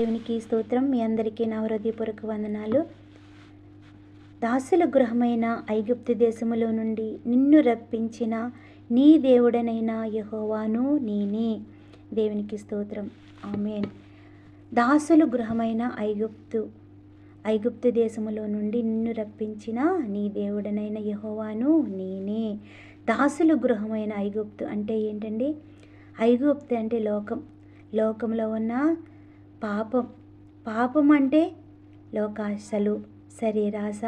దేవునికి స్తోత్రం. మీ అందరికీ నా హృదయపూర్వక వందనాలు. దాసుల గృహమైన ఐగుప్తు దేశములో నుండి నిన్ను రప్పించిన నీ దేవుడనైన యహోవాను నేనే. దేవునికి స్తోత్రం. ఆమెన్. దాసుల గృహమైన ఐగుప్తు ఐగుప్తు దేశములో నుండి నిన్ను రప్పించిన నీ దేవుడనైన యహోవాను నేనే. దాసుల గృహమైన ఐగుప్తు అంటే ఏంటండి? ఐగుప్తు అంటే లోకం. లోకంలో ఉన్న పాపం. పాపం అంటే లోకాశలు శరీరాశ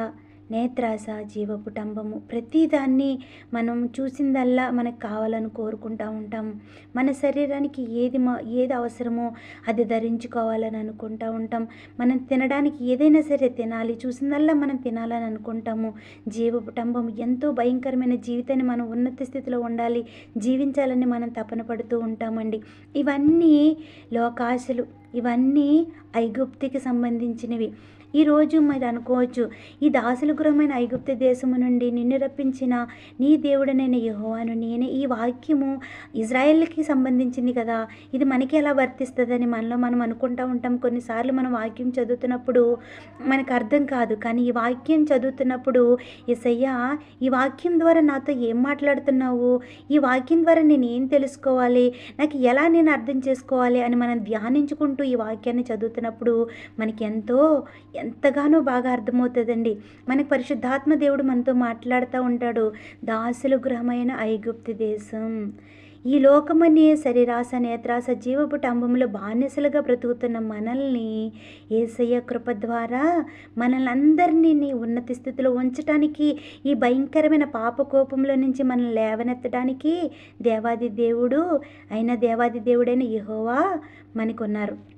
నేత్రాశ జీవపుటంబము. ప్రతిదాన్ని మనం చూసిందల్లా మనకు కావాలని కోరుకుంటూ ఉంటాం. మన శరీరానికి ఏది మా ఏది అవసరమో అది ధరించుకోవాలని అనుకుంటూ ఉంటాం. మనం తినడానికి ఏదైనా సరే తినాలి. చూసిందల్లా మనం తినాలని అనుకుంటాము. జీవపుటంబం ఎంతో భయంకరమైన జీవితాన్ని మనం ఉన్నత స్థితిలో ఉండాలి. జీవించాలని మనం తపన పడుతూ ఉంటామండి. ఇవన్నీ లోకాశలు. ఇవన్నీ ఐగుప్తికి సంబంధించినవి. ఈరోజు మరి అనుకోవచ్చు ఈ దాసుల గృహమైన ఐగుప్త దేశము నుండి నిన్ను రప్పించిన నీ దేవుడనైన యహోవాను నేనే. ఈ వాక్యము ఇజ్రాయెల్కి సంబంధించింది కదా. ఇది మనకి ఎలా వర్తిస్తుందని మనలో మనం అనుకుంటూ ఉంటాం. కొన్నిసార్లు మనం వాక్యం చదువుతున్నప్పుడు మనకు అర్థం కాదు. కానీ ఈ వాక్యం చదువుతున్నప్పుడు ఎసయ్యా ఈ వాక్యం ద్వారా నాతో ఏం మాట్లాడుతున్నావు? ఈ వాక్యం ద్వారా నేను ఏం తెలుసుకోవాలి? నాకు ఎలా నేను అర్థం చేసుకోవాలి అని మనం ధ్యానించుకుంటూ ఈ వాక్యాన్ని చదువుతున్నప్పుడు మనకి ఎంతో ఎంతగానో బాగా అర్థమవుతుందండి. మనకి పరిశుద్ధాత్మ దేవుడు మనతో మాట్లాడుతూ ఉంటాడు. దాసులు గృహమైన ఐగుప్తి దేశం. ఈ లోకమనే శరీరాస నేత్రాస జీవపుటంబంలో బానిసలుగా బ్రతుకుతున్న మనల్ని ఏసయ్య కృప ద్వారా మనల్ని అందరినీ నీ ఉన్నత స్థితిలో ఉంచడానికి ఈ భయంకరమైన పాపకోపంలో నుంచి మనల్ని లేవనెత్తడానికి దేవాది దేవుడు అయిన దేవాది దేవుడైన యహోవా మనకున్నారు.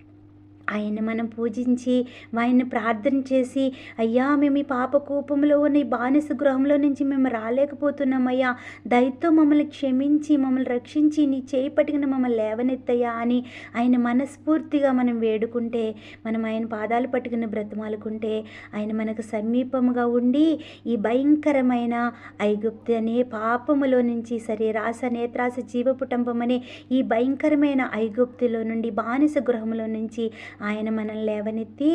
ఆయన్ని మనం పూజించి ఆయన్ని ప్రార్థన చేసి అయ్యా మేము ఈ పాప కూపంలో ఉన్న ఈ బానిస గృహంలో నుంచి మేము రాలేకపోతున్నామయ్యా దయతో మమ్మల్ని క్షమించి మమ్మల్ని రక్షించి నీ చేయి పట్టుకుని మమ్మల్ని లేవనెత్తయ్యా అని ఆయన మనస్ఫూర్తిగా మనం వేడుకుంటే మనం ఆయన పాదాలు పట్టుకుని బ్రతమాలుకుంటే ఆయన మనకు సమీపముగా ఉండి ఈ భయంకరమైన ఐగుప్తి అనే పాపములో నుంచి శరీరాస నేత్రాస జీవపుటంబం అనే ఈ భయంకరమైన ఐగుప్తిలో నుండి బానిస గృహంలో నుంచి ఆయన మనల్ని లేవనెత్తి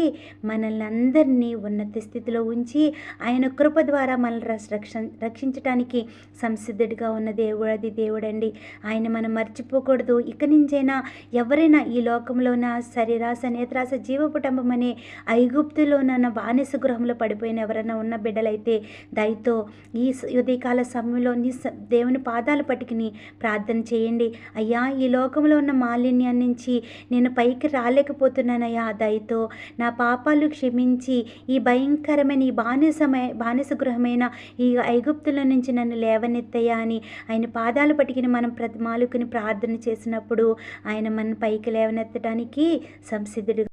మనల్ని అందరినీ ఉన్నత స్థితిలో ఉంచి ఆయన కృప ద్వారా మనల్ని రక్ష రక్షించడానికి సంసిద్ధుడిగా ఉన్న దేవుడు అది దేవుడండి. ఆయన మనం మర్చిపోకూడదు. ఇక నుంచైనా ఎవరైనా ఈ లోకంలోన? శరీరాస నేత్రాస జీవపుటంబం అనే ఐగుప్తులోనన్న బానిస గృహంలో పడిపోయిన ఎవరైనా ఉన్న బిడ్డలైతే దయతో ఈ ఉదయకాల సమయంలో నీ దేవుని పాదాలు పట్టుకుని ప్రార్థన చేయండి. అయ్యా ఈ లోకంలో ఉన్న మాలిన్యాన్ని నుంచి నేను పైకి రాలేకపోతున్నాను. ఉన్నానయ్యా దయతో నా పాపాలు క్షమించి ఈ భయంకరమైన ఈ బానిసమై బానిస గృహమైన ఈ ఐగుప్తుల నుంచి నన్ను లేవనెత్తయ్యా అని ఆయన పాదాలు పట్టుకుని మనం ప్రతిమాలుకుని ప్రార్థన చేసినప్పుడు ఆయన మన పైకి లేవనెత్తడానికి సంసిద్ధుడు